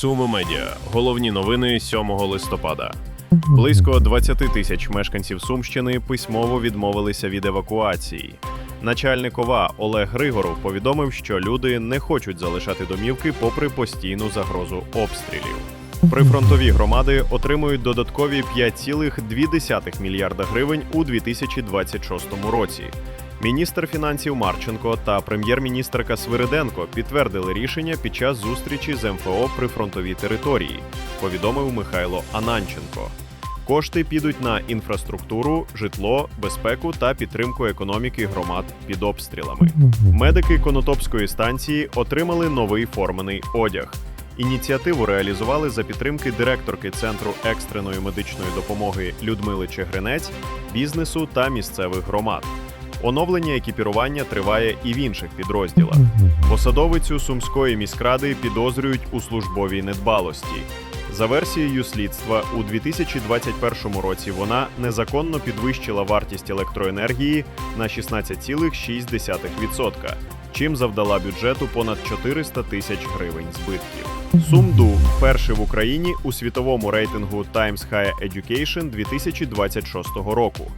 Суми медіа. Головні новини 7 листопада. Близько 20 тисяч мешканців Сумщини письмово відмовилися від евакуації. Начальник ОВА Олег Григоров повідомив, що люди не хочуть залишати домівки попри постійну загрозу обстрілів. Прифронтові громади отримують додаткові 5,2 мільярда гривень у 2026 році. Міністр фінансів Марченко та прем'єр-міністрка Свириденко підтвердили рішення під час зустрічі з МФО при фронтовій території, повідомив Михайло Ананченко. Кошти підуть на інфраструктуру, житло, безпеку та підтримку економіки громад під обстрілами. Медики Конотопської станції отримали новий формений одяг. Ініціативу реалізували за підтримки директорки Центру екстреної медичної допомоги Людмили Чегринець, бізнесу та місцевих громад. Оновлення екіпірування триває і в інших підрозділах. Посадовицю Сумської міськради підозрюють у службовій недбалості. За версією слідства, у 2021 році вона незаконно підвищила вартість електроенергії на 16,6%, чим завдала бюджету понад 400 тисяч гривень збитків. Сумду перший в Україні у світовому рейтингу Times Higher Education 2026 року.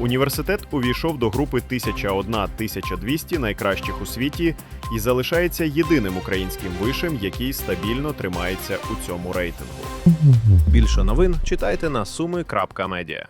Університет увійшов до групи 1001-1200 найкращих у світі і залишається єдиним українським вишем, який стабільно тримається у цьому рейтингу. Більше новин читайте на суми.медіа.